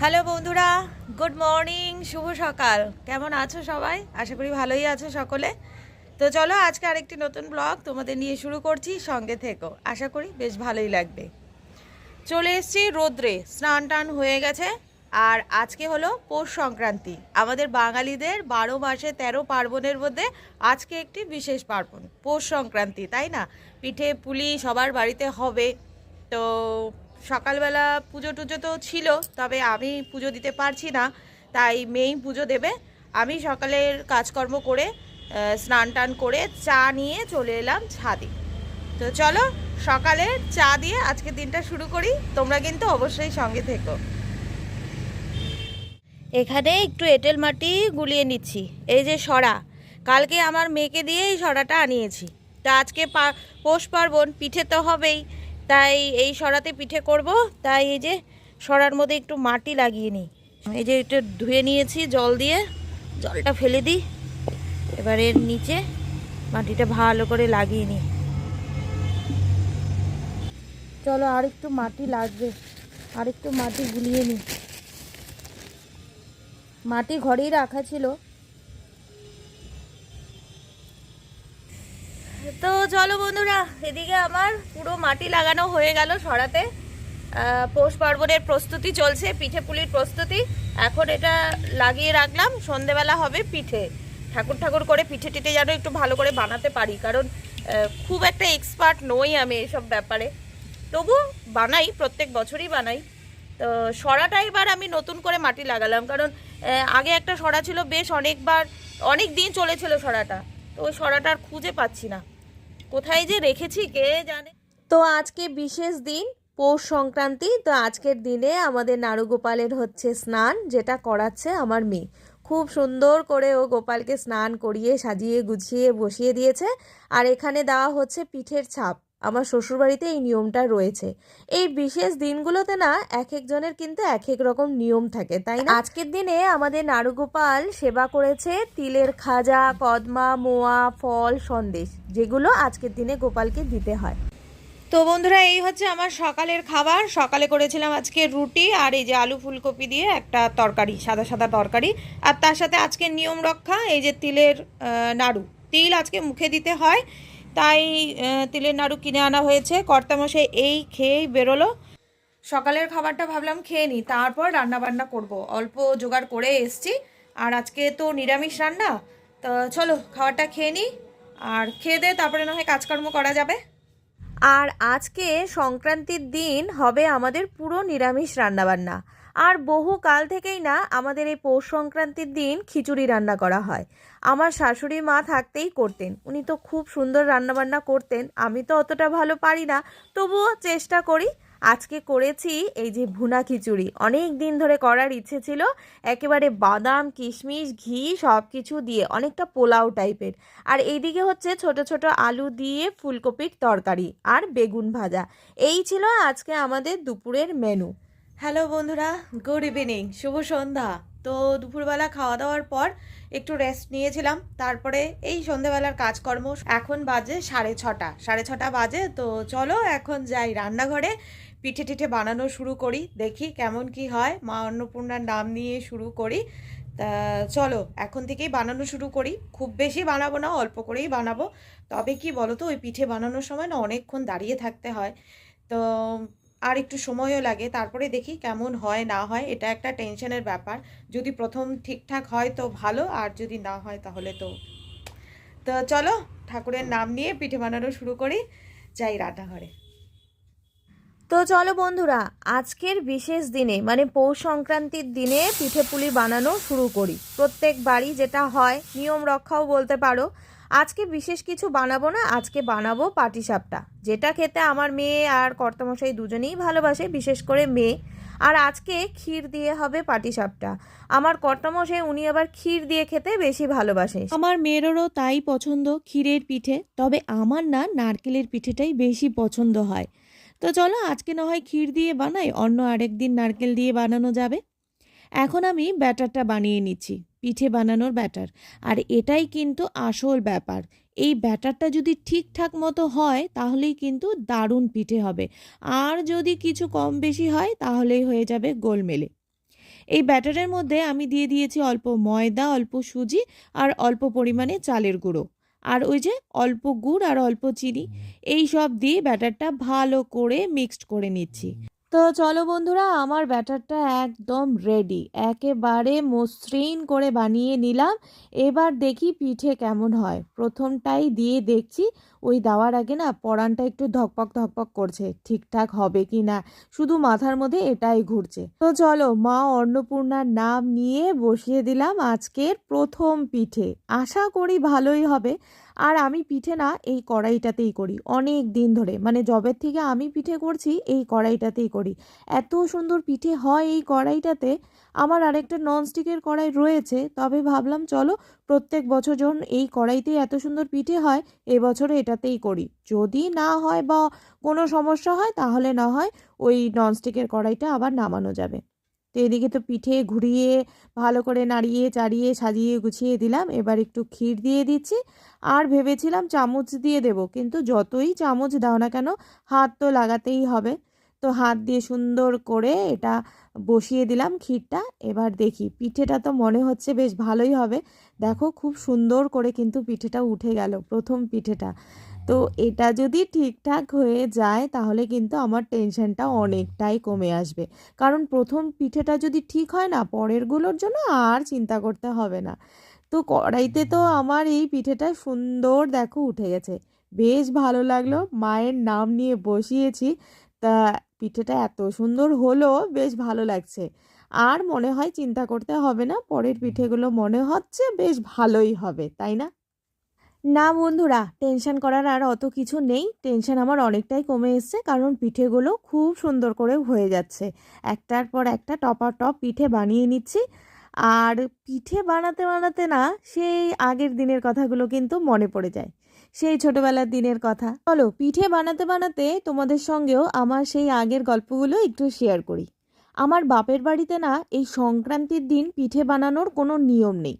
Hello বন্ধুরা, good morning, শুভ সকাল। কেমন আছো সবাই? আশা করি ভালোই আছো সকলে। তো চলো আজকে আরেকটি নতুন ব্লগ তোমাদের নিয়ে শুরু করছি সঙ্গে থেকো। আশা করি বেশ ভালোই লাগবে। চলে এসেছি রোদ্রে, স্নান টান হয়ে গেছে। আর আজকে হলো পৌষ সংক্রান্তি। আমাদের বাঙালিদের বারো মাসে তেরো পার্বণের মধ্যে আজকে একটি বিশেষ পার্বণ, পৌষ সংক্রান্তি, তাই না? পিঠে পুলি সবার বাড়িতে হবে। তো সকালবেলা পুজো টুজো তো ছিল, তবে আমি পুজো দিতে পারছি না, তাই মেয়েই পুজো দেবে। আমি সকালের কাজকর্ম করে স্নান টান করে চা নিয়ে চলে এলাম ছাদে। তো চলো, সকালে চা দিয়ে আজকে দিনটা শুরু করি। তোমরা কিন্তু অবশ্যই সঙ্গে থেকো। এখানে একটু এঁটেল মাটি গুলিয়ে নিচ্ছি। এই যে সরা, কালকে আমার মেয়েকে দিয়ে এই সরাটা আনিয়েছি। তা আজকে পা- পৌষ পার্বণ, পিঠে তো হবেই। তাই এই সরাতে পিঠে করব। তাই এই যে সরার মধ্যে একটু মাটি লাগিয়ে নিই। এই যে একটু ধুয়ে নিয়েছি জল দিয়ে। জলটা ফেলে দিই। এবার এর নিচে মাটিটা ভালো করে লাগিয়ে নিই। চলো আর একটু মাটি লাগবে। আর একটু মাটি গুলিয়ে নিই। মাটি ঘরেই রাখা ছিল। তো চলো বন্ধুরা, এদিকে আমার পুরো মাটি লাগানো হয়ে গেল সরাতে। পৌষ পার্বণের প্রস্তুতি চলছে, পিঠে পুলির প্রস্তুতি। এখন এটা লাগিয়ে রাখলাম, সন্ধেবেলা হবে পিঠে। ঠাকুর ঠাকুর করে পিঠে টিঠে যেন একটু ভালো করে বানাতে পারি, কারণ খুব একটা এক্সপার্ট নই আমি এসব ব্যাপারে। তবু বানাই, প্রত্যেক বছরই বানাই। তো সরাটা এবার আমি নতুন করে মাটি লাগালাম, কারণ আগে একটা সরা ছিল, বেশ অনেকবার, অনেক দিন চলেছিল সরাটা। তো ওই সরাটা আর খুঁজে পাচ্ছি না। কোথায় যে রেখেছি, কে জানে? তো আজকে বিশেষ দিন, পৌষ সংক্রান্তি, তো আজকের দিনে আমাদের নারুগোপালের হচ্ছে স্নান, যেটা করাচ্ছে আমার মেয়ে। খুব সুন্দর করে ও গোপালকে স্নান করিয়ে, সাজিয়ে, গুছিয়ে, বসিয়ে দিয়েছে। আর এখানে দেওয়া হচ্ছে পিঠের ছাপ। আমার শ্বশুরবাড়িতে এই নিয়মটা রয়েছে। এই বিশেষ দিনগুলোতে না এক একজনের কিন্তু এক এক রকম নিয়ম থাকে, তাই না? আজকের দিনে আমাদের নারুগোপাল সেবা করেছে তিলের খাজা কদমা মোয়া, ফল, সন্দেশ, যেগুলো আজকের দিনে গোপালকে দিতে হয়। তো বন্ধুরা, এই হচ্ছে আমার সকালের খাবার। সকালে করেছিলাম আজকে রুটি আর এই যে আলু ফুলকপি দিয়ে একটা তরকারি, সাদা সাদা তরকারি। আর তার সাথে আজকে নিয়ম রক্ষা, এই যে তিলের নাড়ু। তিল আজকে মুখে দিতে হয়। তাই তিলের নাড়ু কিনে আনা হয়েছে। কর্তামশাই এই খেয়েই বেরোলো। সকালের খাবারটা ভাবলাম খেয়ে নিই, তারপর রান্না বান্না করব। অল্প জোগাড় করে এসছি। আর আজকে তো নিরামিষ রান্না। তো চলো, খাবারটা খেয়ে নিই। আর খেয়ে দে, তারপরে না হয় কাজকর্ম করা যাবে। আর আজকে সংক্রান্তির দিন হবে আমাদের পুরো নিরামিষ রান্নাবান্না। আর বহু কাল থেকেই না আমাদের এই পৌষ সংক্রান্তির দিন খিচুড়ি রান্না করা হয়। আমার শাশুড়ি মা থাকতেই করতেন। উনি তো খুব সুন্দর রান্নাবান্না করতেন। আমি তো অতটা ভালো পারি না। তবুও চেষ্টা করি। আজকে করেছি এই যে ভুনা খিচুড়ি। অনেক দিন ধরে করার ইচ্ছে ছিল। একেবারে বাদাম, কিশমিশ, ঘি সব কিছু দিয়ে অনেকটা পোলাও টাইপের। আর এইদিকে হচ্ছে ছোট ছোট আলু দিয়ে ফুলকপির তরকারি আর বেগুন ভাজা। এই ছিল আজকে আমাদের দুপুরের মেনু হ্যালো বন্ধুরা, গুড ইভিনিং, শুভ সন্ধ্যা। তো দুপুরবেলা খাওয়া দাওয়ার পর একটু রেস্ট নিয়েছিলাম, তারপরে এই সন্ধ্যেবেলার কাজকর্ম এখন বাজে সাড়ে ছটা সাড়ে ছটা বাজে। তো চলো এখন যাই রান্নাঘরে, পিঠে টিঠে বানানো শুরু করি, দেখি কেমন কি হয়। মা অন্নপূর্ণার নাম নিয়ে শুরু করি। তা চলো, এখন থেকেই বানানো শুরু করি। খুব বেশি বানাবো না, অল্প করেই বানাবো। তবে কি বলো তো ওই পিঠে বানানোর সময় না অনেকক্ষণ দাঁড়িয়ে থাকতে হয়। তো আর একটু সময়ও লাগে, তারপরে দেখি কেমন হয়, না হয়, এটা একটা টেনশনের ব্যাপার। যদি প্রথম ঠিকঠাক হয় তো ভালো, আর যদি না হয় তাহলে তো তো চলো, ঠাকুরের নাম নিয়ে পিঠে বানানো শুরু করি। যাই রান্নাঘরে। তো চলো বন্ধুরা, আজকের বিশেষ দিনে মানে পৌষ সংক্রান্তির দিনে পিঠে পুলি বানানো শুরু করি। প্রত্যেক বাড়ি যেটা হয়, নিয়ম রক্ষাও বলতে পারো। আজকে বিশেষ কিছু বানাবো না, আজকে বানাবো পাটিসাপটা। যেটা খেতে আমার মেয়ে আর কর্তামশাই দুজনেই ভালোবাসে, বিশেষ করে মেয়ে। আর আজকে ক্ষীর দিয়ে হবে পাটিসাপটা। আমার কর্তামশাই, উনি আবার ক্ষীর দিয়ে খেতে বেশি ভালোবাসে। আমার মেয়েরও তাই পছন্দ ক্ষীরের পিঠে, তবে আমার না নারকেলের পিঠেটাই বেশি পছন্দ হয়। তো চলো আজকে না হয় ক্ষীর দিয়ে বানাই, অন্য আরেক দিন নারকেল দিয়ে বানানো যাবে। এখন আমি ব্যাটারটা বানিয়ে নিচ্ছি পিঠে বানানোর ব্যাটার। আর এটাই কিন্তু আসল ব্যাপার। এই ব্যাটারটা যদি ঠিকঠাক মতো হয় তাহলেই কিন্তু দারুণ পিঠে হবে। আর যদি কিছু কম বেশি হয় তাহলেই হয়ে যাবে গোলমেলে এই ব্যাটারের মধ্যে আমি দিয়ে দিয়েছি অল্প ময়দা অল্প সুজি আর অল্প পরিমাণে চালের গুঁড়ো। আর ওই যে অল্প গুড় আর অল্প চিনি এই সব দিয়ে ব্যাটারটা ভালো করে মিক্সড করে নিচ্ছি। তো চলো বন্ধুরা, আমার ব্যাটারটা একদম রেডি একেবারে মসৃণ করে বানিয়ে নিলাম। এবার দেখি পিঠে কেমন হয়। প্রথমটাই দিয়ে দেখছি। ওই দেওয়ার আগে না পরানটা একটু ধকপক ধকপক করছে, ঠিকঠাক হবে কি না? শুধু মাথার মধ্যে এটাই ঘুরছে। তো চলো মা অন্নপূর্ণার নাম নিয়ে বসিয়ে দিলাম আজকের প্রথম পিঠে। আশা করি ভালোই হবে। আর আমি পিঠে না এই কড়াইটাতেই করি। অনেক দিন ধরে মানে জবের থেকে আমি পিঠে করছি, এই কড়াইটাতেই করি। এত সুন্দর পিঠে হয় এই কড়াইটাতে। আমার আরেকটা ননস্টিকের কড়াই রয়েছে, তবে ভাবলাম চলো প্রত্যেক বছর যখন এই কড়াইতেই এত সুন্দর পিঠে হয় এবছরে এটাতেই করি। যদি না হয় বা কোনো সমস্যা হয়, তাহলে না হয় ওই ননস্টিকের কড়াইটা আবার নামানো যাবে। তো এদিকে তো পিঠে ঘুরিয়ে, ভালো করে নাড়িয়ে, চাড়িয়ে, সাজিয়ে, গুছিয়ে দিলাম। এবার একটু ক্ষীর দিয়ে দিচ্ছি। আর ভেবেছিলাম চামচ দিয়ে দেব, কিন্তু যতই চামচ দাও না কেন, হাত তো লাগাতেই হবে। তো হাত দিয়ে সুন্দর করে এটা বসিয়ে দিলাম ক্ষীরটা। এবার দেখি, পিঠেটা তো মনে হচ্ছে বেশ ভালোই হবে। দেখো খুব সুন্দর করে কিন্তু পিঠেটা উঠে গেল, প্রথম পিঠেটা। তো এটা যদি ঠিকঠাক হয়ে যায় তাহলে কিন্তু আমার টেনশনটা অনেকটাই কমে আসবে। কারণ প্রথম পিঠেটা যদি ঠিক হয় না, পরেরগুলোর জন্য আর চিন্তা করতে হবে না। তো কড়াইতে তো আমার এই পিঠেটা সুন্দর দেখো উঠে গেছে। বেশ ভালো লাগল, মায়ের নাম নিয়ে বসিয়েছি। তা পিঠেটা এত সুন্দর হলো বেশ ভালো লাগছে। আর মনে হয় চিন্তা করতে হবে না পরের পিঠেগুলো মনে হচ্ছে বেশ ভালোই হবে তাই না? না বন্ধুরা টেনশন করার আর অত কিছু নেই। টেনশন আমার অনেকটাই কমে এসছে কারণ পিঠেগুলো খুব সুন্দর করে হয়ে যাচ্ছে। একটার পর একটা টপার টপ পিঠে বানিয়ে নিচ্ছি। আর পিঠে বানাতে বানাতে না সেই আগের দিনের কথাগুলো কিন্তু মনে পড়ে যায়। সেই ছোটবেলার দিনের কথা। চলো, পিঠে বানাতে বানাতে তোমাদের সঙ্গেও আমার সেই আগের গল্পগুলো একটু শেয়ার করি। আমার বাপের বাড়িতে না, এই সংক্রান্তির দিন পিঠে বানানোর কোনো নিয়ম নেই।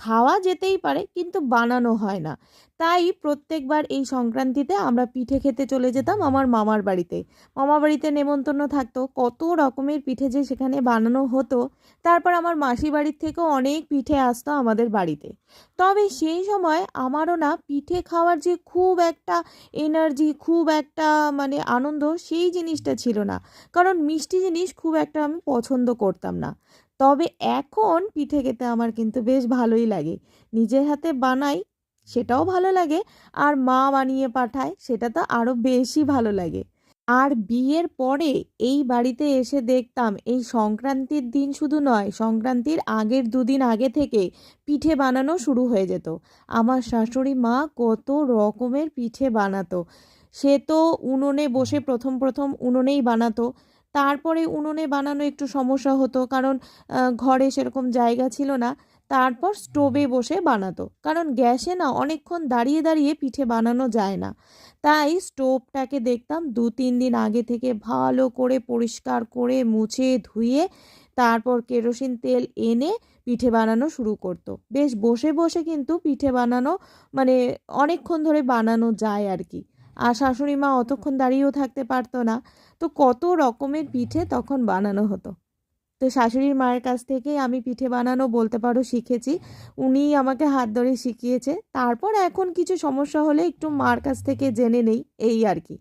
খাওয়া যেতেই পারে কিন্তু বানানো হয় না। তাই প্রত্যেকবার এই সংক্রান্তিতে আমরা পিঠে খেতে চলে যেতাম আমার মামার বাড়িতে। মামার বাড়িতে নেমন্তন্ন থাকতো, কত রকমের পিঠে যে সেখানে বানানো হতো, তারপর আমার মাসি বাড়ির থেকেও অনেক পিঠে আসতো আমাদের বাড়িতে। তবে সেই সময় আমারও না পিঠে খাওয়ার যে খুব একটা এনার্জি খুব একটা মানে আনন্দ সেই জিনিসটা ছিল না। কারণ মিষ্টি জিনিস খুব একটা আমি পছন্দ করতাম না। তবে এখন পিঠে খেতে আমার কিন্তু বেশ ভালোই লাগে। নিজের হাতে বানাই, সেটাও ভালো লাগে, আর মা বানিয়ে পাঠায়, সেটা তো আরও বেশি ভালো লাগে। আর বিয়ের পরে এই বাড়িতে এসে দেখতাম, এই সংক্রান্তির দিন শুধু নয়, সংক্রান্তির আগের দুদিন আগে থেকে পিঠে বানানো শুরু হয়ে যেত। আমার শাশুড়ি মা কত রকমের পিঠে বানাতো। সে তো উনুনে বসে প্রথম প্রথম উনুনেই বানাতো। তারপরে উনুনে বানানো একটু সমস্যা হতো, কারণ ঘরে সেরকম জায়গা ছিল না। তারপর স্টোভে বসে বানাতো, কারণ গ্যাসে না অনেকক্ষণ দাঁড়িয়ে দাঁড়িয়ে পিঠে বানানো যায় না। তাই স্টোভটাকে দেখতাম দু তিন দিন আগে থেকে ভালো করে পরিষ্কার করে মুছে ধুয়ে তারপর কেরোসিন তেল এনে পিঠে বানানো শুরু করতো। বেশ বসে বসে কিন্তু পিঠে বানানো মানে অনেকক্ষণ ধরে বানানো যায় আর কি। আর শাশুড়ি মা অতক্ষণ দাঁড়িয়েও থাকতে পারতো না। তো কত রকমের পিঠে তখন বানানো হতো। তো শাশুড়ির মায়ের কাছ থেকেই আমি পিঠে বানানো বলতে পারো শিখেছি। উনিই আমাকে হাত ধরে শিখিয়েছে। তারপর এখন কিছু সমস্যা হলে একটু মার কাছ থেকে জেনে নেই, এই আর কি।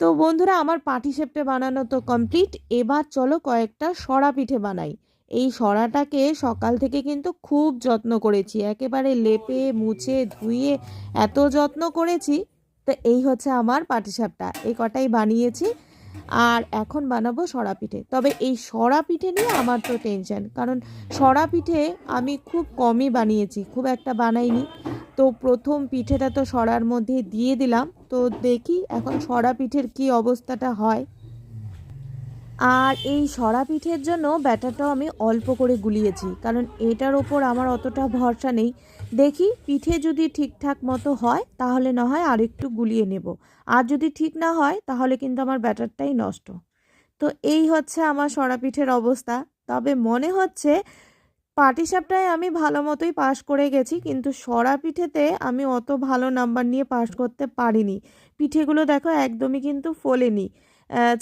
তো বন্ধুরা, আমার পাটিসাপটা বানানো তো কমপ্লিট এবার চলো কয়েকটা সরা পিঠে বানাই। এই সরাটাকে সকাল থেকে কিন্তু খুব যত্ন করেছি। একেবারে লেপে, মুছে, ধুয়ে এত যত্ন করেছি তো এই হচ্ছে আমার পাটিসাপটা। এই কটাই বানিয়েছি আর এখন বানাবো সরা পিঠে তবে এই সরা পিঠে নিয়ে আমার তো টেনশন কারণ সরা পিঠে আমি খুব কমই বানিয়েছি, খুব একটা বানাইনি। তো প্রথম পিঠেটা তো সরার মধ্যে দিয়ে দিলাম, তো দেখি এখন সরা পিঠের কি অবস্থাটা হয়। আর এই সরা পিঠের জন্য ব্যাটারটাও আমি অল্প করে গুলিয়েছি, কারণ এটার ওপর আমার অতটা ভরসা নেই। দেখি পিঠে যদি ঠিকঠাক মতো হয়, তাহলে না হয় আরেকটু গুলিয়ে নেব। আর যদি ঠিক না হয়, তাহলে কিন্তু আমার ব্যাটারটাই নষ্ট। তো এই হচ্ছে আমার সরা পিঠের অবস্থা। তবে মনে হচ্ছে পাটিসাপটায় আমি ভালো মতোই পাশ করে গেছি, কিন্তু সরা পিঠেতে আমি অত ভালো নাম্বার নিয়ে পাশ করতে পারিনি। পিঠেগুলো দেখো একদমই কিন্তু ফোলেনি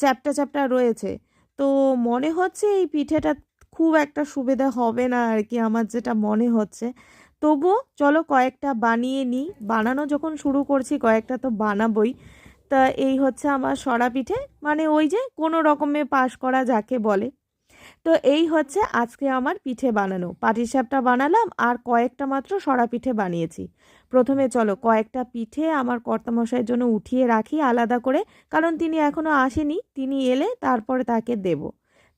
চ্যাপটা চ্যাপটা রয়েছে। তো মনে হচ্ছে এই পিঠেটা খুব একটা সুবিধা হবে না আর কি, আমার যেটা মনে হচ্ছে। তবুও চলো কয়েকটা বানিয়ে নিই। বানানো যখন শুরু করছি, কয়েকটা তো বানাবই। তা এই হচ্ছে আমার সরা পিঠে। মানে ওই যে কোনো রকমে পাশ করা যাকে বলে। তো এই হচ্ছে আজকে আমার পিঠে বানানো। পাটিসাপটা বানালাম আর কয়েকটা মাত্র সরা পিঠে বানিয়েছি। প্রথমে চলো কয়েকটা পিঠে আমার কর্তামশাইয়ের জন্য উঠিয়ে রাখি আলাদা করে। কারণ তিনি এখনও আসেনি। তিনি এলে তারপরে তাকে দেব।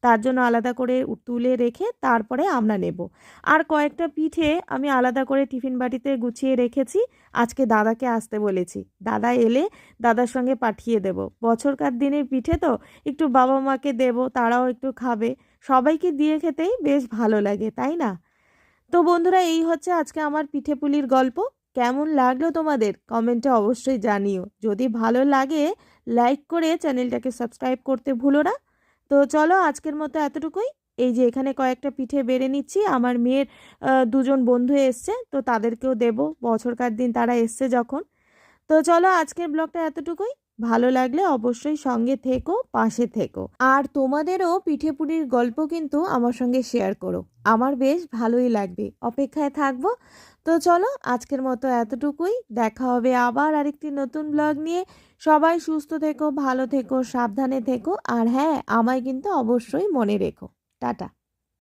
তার জন্য আলাদা করে তুলে রেখে তারপরে আমরা নেব। আর কয়েকটা পিঠে আমি আলাদা করে টিফিন বাটিতে গুছিয়ে রেখেছি। আজকে দাদাকে আসতে বলেছি। দাদা এলে দাদার সঙ্গে পাঠিয়ে দেব। বছরকার দিনের পিঠে তো একটু বাবা মাকে দেব, তারাও একটু খাবে। সবাইকে দিয়ে খেতেই বেশ ভালো লাগে, তাই না? তো বন্ধুরা, এই হচ্ছে আজকে আমার পিঠে পুলির গল্প। কেমন লাগল তোমাদের? কমেন্টে অবশ্যই জানিও। যদি ভালো লাগে, লাইক করে চ্যানেলটাকে সাবস্ক্রাইব করতে ভুলো না। তো চলো আজকের মতো এতটুকুই। এই যে এখানে কয়েকটা পিঠে বেড়ে নিচ্ছি। আমার মেয়ের দুজন বন্ধু এসছে, তো তাদেরকেও দেব। বছরকার দিন তারা এসছে যখন। তো চলো আজকের ব্লগটা এতটুকুই। ভালো লাগলে অবশ্যই সঙ্গে থেকো, পাশে থেকো। আর তোমাদেরও পিঠে পিঠেপুলির গল্প কিন্তু আমার সঙ্গে শেয়ার করো। আমার বেশ ভালোই লাগবে। অপেক্ষায় থাকব। তো চলো আজকের মতো এতটুকুই। দেখা হবে আবার আরেকটি নতুন ব্লগ নিয়ে। সবাই সুস্থ থেকো, ভালো থেকো, সাবধানে থেকো। আর হ্যাঁ আমায় কিন্তু অবশ্যই মনে রেখো। টাটা।